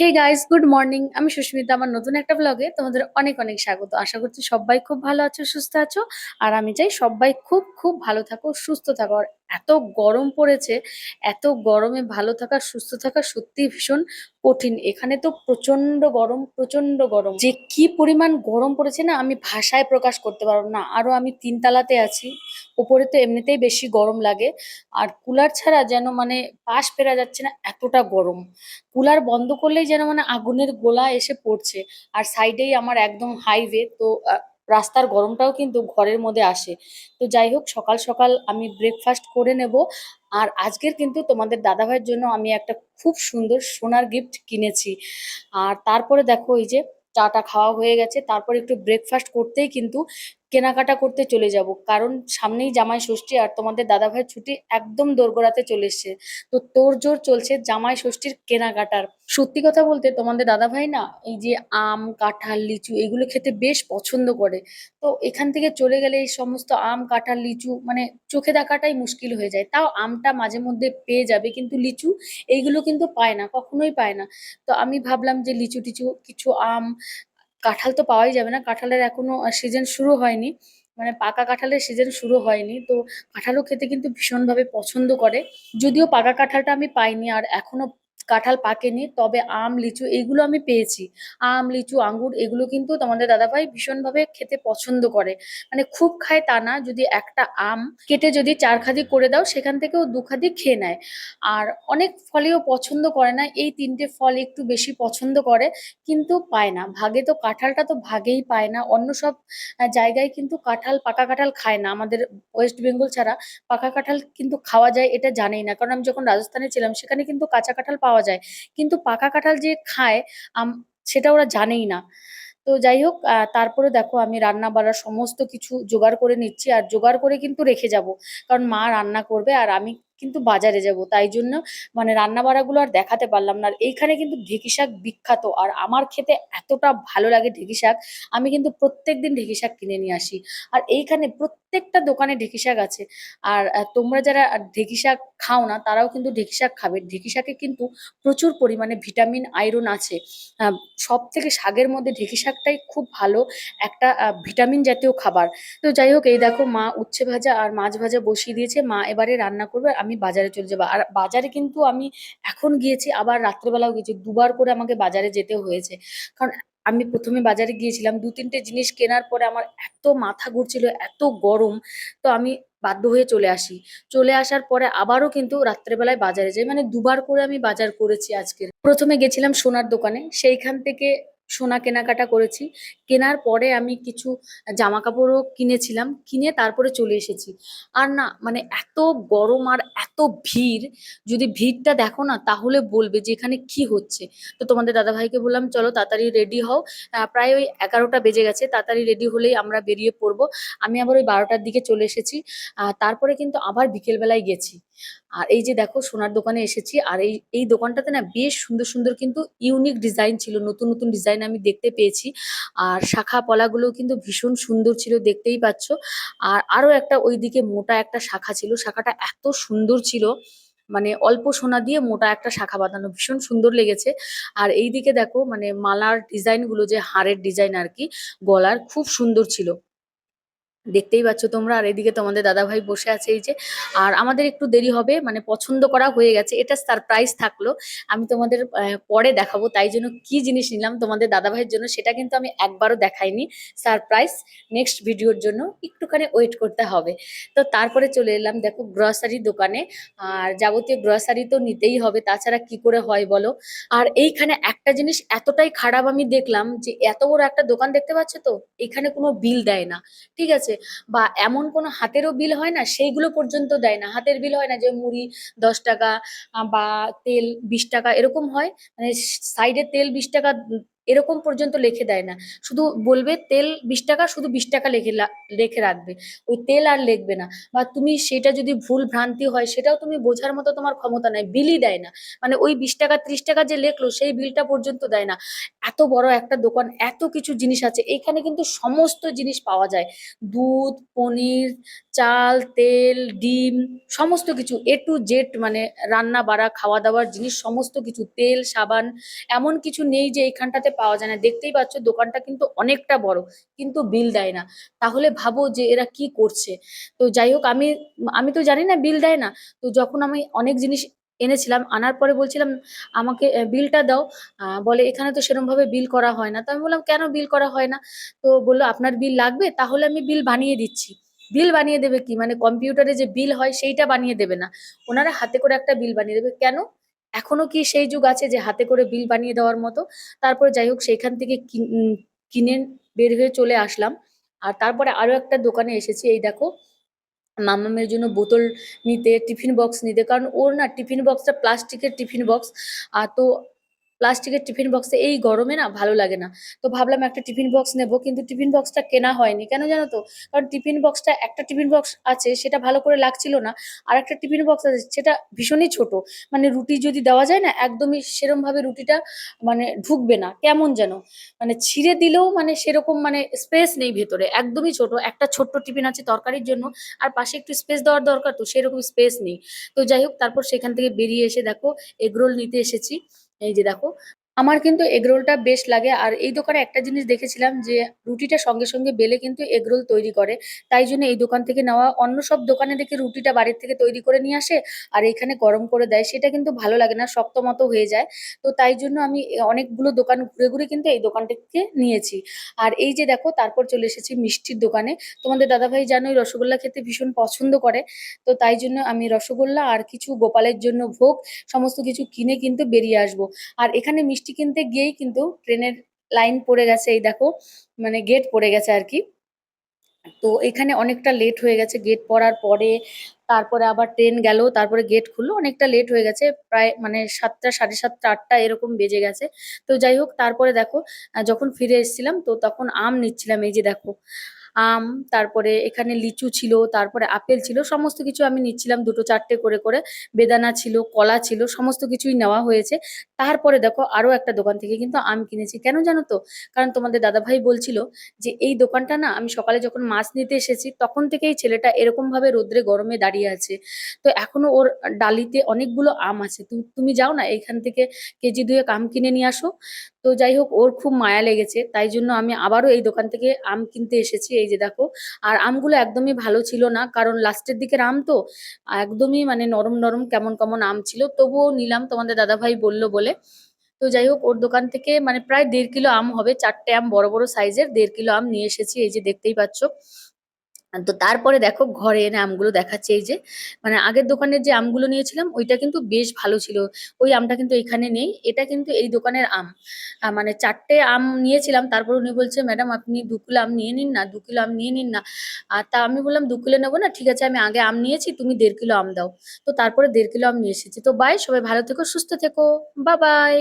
Hey guys good morning আমি সুস্মিতা, আমার নতুন একটা ব্লগে তোমাদের অনেক অনেক স্বাগত। আশা করছি সবাই খুব ভালো আছো, সুস্থ আছো, আর আমি চাই সবাই খুব খুব ভালো থাকো, সুস্থ থাকো। আর এত গরম পড়েছে, এত গরমে ভালো থাকা সুস্থ থাকা সত্যি ভীষণ কঠিন। এখানে তো প্রচণ্ড গরম প্রচণ্ড গরম। যে কি পরিমাণ গরম পড়েছে না, আমি ভাষায় প্রকাশ করতে পারব না। আরও আমি তিনতলাতে আছি, ওপরে তো এমনিতেই বেশি গরম লাগে। আর কুলার ছাড়া যেন মানে পাশ ফেরা যাচ্ছে না, এতটা গরম। কুলার বন্ধ করলেই যেন মানে আগুনের গোলা এসে পড়ছে। আর সাইডেই আমার একদম হাইওয়ে তো রাস্তার গরমটাও কিন্তু ঘরের মধ্যে আসে। তো যাই হোক, সকাল সকাল আমি ব্রেকফাস্ট করে নেব। আর আজকের কিন্তু তোমাদের দাদাভাইয়ের জন্য আমি একটা খুব সুন্দর সোনার গিফট কিনেছি। আর তারপরে দেখো এই যে চাটা খাওয়া হয়ে গেছে। তারপর একটু ব্রেকফাস্ট করতেই কিন্তু কেনাকাটা করতে চলে যাব। কারণ সামনেই জামাই ষষ্ঠী আর তোমাদের দাদাভাইয়ের ছুটি একদম দোরগোড়াতে চলে এসছে। তো তোর জোর চলছে জামাই ষষ্ঠীর কেনাকাটার। সত্যি কথা বলতে তোমাদের দাদাভাই না এই যে আম, কাঁঠাল, লিচু এগুলো খেতে বেশ পছন্দ করে। তো এখান থেকে চলে গেলে এই সমস্ত আম, কাঁঠাল, লিচু মানে চোখে দেখাটাই মুশকিল হয়ে যায়। তাও আমটা মাঝে মধ্যে পেয়ে যাবে কিন্তু লিচু এইগুলো কিন্তু পায় না, কখনোই পায় না। তো আমি ভাবলাম যে লিচু টিচু কিছু আম কাঁঠাল তো পাওয়াই যাবে না। কাঁঠালের এখনও সিজন শুরু হয়নি। মানে পাকা কাঁঠালের সিজন শুরু হয়নি। তো কাঁঠালও খেতে কিন্তু ভীষণভাবে পছন্দ করে। যদিও পাকা কাঁঠালটা আমি পাইনি, আর এখনও কাঁঠাল পাকেনি, তবে আম, লিচু এইগুলো আমি পেয়েছি। আম, লিচু, আঙ্গুর এগুলো কিন্তু তোমাদের দাদাভাই ভীষণভাবে খেতে পছন্দ করে। মানে খুব খায় তা না, যদি একটা আম কেটে যদি চার খাদি করে দাও, সেখান থেকেও দু খাদি খেয়ে নেয়। আর অনেক ফলেও পছন্দ করে না, এই তিনটে ফল একটু বেশি পছন্দ করে, কিন্তু পায় না। ভাগে তো কাঁঠালটা তো ভাগেই পায় না, অন্য সব জায়গায় কিন্তু কাঁঠাল, পাকা কাঁঠাল খায় না। আমাদের ওয়েস্ট বেঙ্গল ছাড়া পাকা কাঁঠাল কিন্তু খাওয়া যায়, এটা জানেই না। কারণ আমি যখন রাজস্থানে ছিলাম, সেখানে কিন্তু কাঁচা কাঁঠাল পাওয়া যায়। কিন্তু পাকা কাঁঠাল যে খায় সেটা ওরা জানেই না। তো যাই হোক তারপরে দেখো আমি রান্না বাড়ার সমস্ত কিছু জোগাড় করে নিচ্ছি। আর জোগাড় করে কিন্তু রেখে যাব। কারণ মা রান্না করবে আর আমি কিন্তু বাজারে যাব। তাই জন্য মানে রান্না বাড়াগুলো আর দেখাতে পারলাম না। আর এইখানে কিন্তু ঢেঁকি শাক বিখ্যাত। আর আমার খেতে এতটা ভালো লাগে ঢেঁকি শাক, আমি কিন্তু প্রত্যেক দিন ঢেঁকি শাক কিনে নিয়ে আসি। আর এইখানে প্রত্যেকটা দোকানে ঢেঁকি শাক আছে। আর তোমরা যারা ঢেঁকি শাক খাও না, তারাও কিন্তু ঢেঁকি শাক খাবে। ঢেঁকি শাকে কিন্তু প্রচুর পরিমাণে ভিটামিন, আয়রন আছে। সব থেকে শাকের মধ্যে ঢেঁকি শাকটাই খুব ভালো একটা ভিটামিন জাতীয় খাবার। তো যাই হোক, এই দেখো মা উচ্ছে ভাজা আর মাছ ভাজা বসিয়ে দিয়েছে। মা এবারে রান্না করবে। আর আমি বাজারে চলে যাব। আর বাজারে কিন্তু আমি এখন গিয়েছি, আবার রাত্রেবেলাও গেছি দুবার করে আমাকে বাজারে যেতে হয়েছে। কারণ আমি প্রথমে বাজারে গিয়েছিলাম, দু তিনটে জিনিস কেনার পরে আমার এত মাথা ঘুরছিল, এত গরম, তো আমি বাধ্য হয়ে চলে আসি। চলে আসার পরে আবারও কিন্তু রাত্রেবেলায় বাজারে যাই। মানে দুবার করে আমি বাজার করেছি আজকে। প্রথমে গেছিলাম সোনার দোকানে, সেইখান থেকে সোনা কেনাকাটা করেছি। কেনার পরে আমি কিছু জামা কাপড়ও কিনেছিলাম, কিনে তারপরে চলে এসেছি। আর না মানে এত গরম আর এত ভিড়, যদি ভিড়টা দেখো না, তাহলে বলবে যে এখানে কি হচ্ছে। তো তোমাদের দাদা ভাইকে বললাম, চলো তাড়াতাড়ি রেডি হও। প্রায় ওই এগারোটা বেজে গেছে, তাড়াতাড়ি রেডি হলেই আমরা বেরিয়ে পড়ব। আমি আবার ওই বারোটার দিকে চলে এসেছি। তারপরে কিন্তু আবার বিকেলবেলায় গেছি। আর এই যে দেখো সোনার দোকানে এসেছি, আর এই এই দোকানটাতে না বেশ সুন্দর সুন্দর কিন্তু ইউনিক ডিজাইন ছিল, নতুন নতুন ডিজাইন আমি দেখতে পেয়েছি। আর শাখা পলাগুলো কিন্তু ভীষণ সুন্দর ছিল, দেখতেই পাচ্ছ। আর আরও একটা ওইদিকে মোটা একটা শাখা ছিল, শাখাটা এত সুন্দর ছিল মানে অল্প সোনা দিয়ে মোটা একটা শাখা বাঁধানো, ভীষণ সুন্দর লেগেছে। আর এইদিকে দেখো মানে মালার ডিজাইনগুলো যে হারের ডিজাইন আর কি, গলার খুব সুন্দর ছিল। দেখতেই পাচ্ছ তোমরা। আর এদিকে তোমাদের দাদা ভাই বসে আছে এই যে। আর আমাদের একটু দেরি হবে মানে পছন্দ করা হয়ে গেছে। এটা সারপ্রাইজ থাকল। আমি তোমাদের পরে দেখাবো। তাই জন্য কি জিনিস নিলাম তোমাদের দাদা ভাইয়ের জন্য, সেটা কিন্তু আমি একবারও দেখাইনি। সারপ্রাইজ নেক্সট ভিডিওর জন্য একটুখানি ওয়েট করতে হবে। তো তারপরে চলে এলাম, দেখো গ্রসারি দোকানে। আর যাবতীয় গ্রসারি তো নিতেই হবে, তাছাড়া কি করে হয় বলো? আর এইখানে একটা জিনিস এতটাই খারাপ আমি দেখলাম যে, এত বড় একটা দোকান দেখতে পাচ্ছ তো? এখানে কোনো বিল দেয় না। ঠিক আছে? বা এমন কোনো হাতেরও বিল হয় না, সেইগুলো পর্যন্ত দেয় না। হাতের বিল হয় না যে মুড়ি দশ টাকা বা তেল বিশ টাকা, এরকম হয়। মানে সাইডে তেল বিশ টাকা এরকম পর্যন্ত লিখে দেয় না। শুধু বলবে তেল বিশ টাকা, শুধু বিশ টাকা লেখে লা- রেখে রাখবে। ওই তেল আর লেখবে না। বা তুমি সেটা যদি ভুল ভ্রান্তি হয়, সেটাও তুমি বোঝার মতো তোমার ক্ষমতা নাই, বিলই দেয় না। মানে ওই বিশ টাকা, ত্রিশ টাকা যে লেখলো, সেই বিলটা পর্যন্ত দেয় না। এত বড় একটা দোকান, এত কিছু জিনিস আছে। এখানে কিন্তু সমস্ত জিনিস পাওয়া যায়। দুধ, পনির, চাল, তেল, ডিম, সমস্ত কিছু এ টু জেড মানে রান্না, বাড়া খাওয়া দাওয়ার জিনিস, সমস্ত কিছু। তেল, সাবান, এমন কিছু নেই যে এইখানটাতে পাওয়া যায় না। দেখতেই পাচ্ছ দোকানটা কিন্তু অনেকটা বড়, কিন্তু বিল দেয় না। তাহলে ভাবো যে এরা কি করছে। তো যাই হোক, আমি আমি তো জানি না বিল দেয় না। তো যখন আমি অনেক জিনিস এনেছিলাম, আনার পরে বলছিলাম, আমাকে বিলটা দাও। বলে, এখানে তো সেরকম ভাবে বিল করা হয় না। তো আমি বললাম, কেন বিল করা হয় না? তো বলল, আপনার বিল লাগবে, তাহলে আমি বিল বানিয়ে দিচ্ছি। বিল বানিয়ে দেবে কি? মানে কম্পিউটারে যে বিল হয়, সেইটা বানিয়ে দেবে না। ওনারা হাতে করে একটা বিল বানিয়ে দেবে। কেন? এখনও কি সেই যুগ আছে যে হাতে করে বিল বানিয়ে দেওয়ার মতো? তারপর যাই হোক, সেইখান থেকে কিন- বের হয়ে চলে আসলাম। আর তারপরে আরও একটা দোকানে এসেছি। এই দেখো, মামামের জন্য বোতল নিতে, টিফিন বক্স নিতে। কারণ ওর না টিফিন বক্সটা প্লাস্টিকের টিফিন বক্স। আর তো প্লাস্টিকের টিফিন বক্সে এই গরমে না ভালো লাগে না। তো ভাবলাম একটা টিফিন বক্স নেব, কিন্তু টিফিন বক্সটা কেনা হয়নি। কেন জানো তো? কারণ টিফিন বক্সটা, একটা টিফিন বক্স আছে, সেটা ভালো করে লাগছিল না। আর একটা টিফিন বক্স আছে, সেটা ভীষণই ছোট। মানে রুটি যদি দেওয়া যায় না, একদমই সেরমভাবে রুটিটা মানে ঢুকবে না। কেমন যেন? মানে ছিঁড়ে দিলেও মানে সেরকম মানে স্পেস নেই ভেতরে, একদমই ছোট। একটা ছোট্ট টিফিন আছে তরকারির জন্য, আর পাশে একটু স্পেস দেওয়ার দরকার, তো সেরকম স্পেস নেই। তো যাই হোক, তারপর সেখান থেকে বেরিয়ে এসে দেখো, এগরোল নিতে এসেছি। এই যে দেখো আমার কিন্তু এগরোলটা বেশ লাগে। আর এই দোকানে একটা জিনিস দেখেছিলাম যে, রুটিটা সঙ্গে সঙ্গে বেলে কিন্তু এগরোল তৈরি করে। তাই জন্য এই দোকান থেকে নেওয়া অন্য সব দোকানে দেখে রুটিটা বাড়ির থেকে তৈরি করে নিয়ে আসে আর এখানে গরম করে দেয়। সেটা কিন্তু ভালো লাগে না, শক্ত মতো হয়ে যায়। তো তাই জন্য আমি অনেকগুলো দোকান ঘুরে ঘুরে কিন্তু এই দোকানটা থেকে নিয়েছি। আর এই যে দেখো, তারপর চলে এসেছি মিষ্টির দোকানে। তোমাদের দাদাভাই জানোই রসগোল্লা খেতে ভীষণ পছন্দ করে। তো তাই জন্য আমি রসগোল্লা আর কিছু গোপালের জন্য ভোগ, সমস্ত কিছু কিনে কিন্তু বেরিয়ে আসব। আর এখানে মিষ্টি কিনতে গিয়েই কিন্তু ট্রেনের লাইন পড়ে গেছে, এই দেখো মানে গেট পড়ে গেছে আর কি। তো এখানে অনেকটা লেট হয়ে গেছে গেট পড়ার পরে তারপরে আবার ট্রেন গেল, তারপরে গেট খুললো, অনেকটা লেট হয়ে গেছে, প্রায় মানে সাতটা, সাড়ে সাতটা, আটটা এরকম বেজে গেছে। তো যাই হোক, তারপরে দেখো যখন ফিরে এসেছিলাম, তো তখন আম নিচ্ছিলাম, এই যে দেখো আম, তারপরে এখানে লিচু ছিল, তারপরে আপেল ছিল, সমস্ত কিছু আমি নিচ্ছিলাম দুটো চারটে করে করে। বেদানা ছিল, কলা ছিল, সমস্ত কিছুই নেওয়া হয়েছে। তারপরে দেখো আরও একটা দোকান থেকে কিন্তু আম কিনেছি। কেন জানো তো? কারণ তোমাদের দাদাভাই বলছিল যে এই দোকানটা না, আমি সকালে যখন মাছ নিতে এসেছি, তখন থেকেই ছেলেটা এরকমভাবে রোদ্রে গরমে দাঁড়িয়ে আছে। তো এখনও ওর ডালিতে অনেকগুলো আম আছে। তুমি তুমি যাও না, এইখান থেকে কেজি দুয়েক আম কিনে নিয়ে আসো। তো যাই হোক, ওর খুব মায়া লেগেছে। তাই জন্য আমি আবারও এই দোকান থেকে আম কিনতে এসেছি। এই যে দেখো, আর আমগুলো একদমই ভালো ছিল না, কারণ লাস্টের দিকের আম তো একদমই মানে নরম নরম কেমন কেমন আম ছিল, তবুও নিলাম তোমাদের দাদাভাই বলল বলে। তো যাই হোক, ওর দোকান থেকে মানে প্রায় দেড় কিলো আম হবে, চারটে আম বড় বড় সাইজের দেড় কিলো আম নিয়ে এসেছি, এই যে দেখতেই পাচ্ছ। তো তারপরে দেখো ঘরে এনে আমগুলো দেখাচ্ছে এই যে মানে আগের দোকানের যে আমগুলো নিয়েছিলাম, ওইটা কিন্তু বেশ ভালো ছিল। ওই আমটা কিন্তু এখানে নেই, এটা কিন্তু এই দোকানের আম। মানে চারটে আম নিয়েছিলাম, তারপর উনি বলছে, ম্যাডাম, আপনি দু কিলো আম নিয়ে নিন না, দু কিলো আম নিয়ে নিন না। আর তা আমি বললাম, দু কিলো নেব না, ঠিক আছে, আমি আগে আম নিয়েছি, তুমি দেড় কিলো আম দাও। তো তারপরে দেড় কিলো আম নিয়ে এসেছি। তো বাই সবাই ভালো থেকো, সুস্থ থেকো বা বাই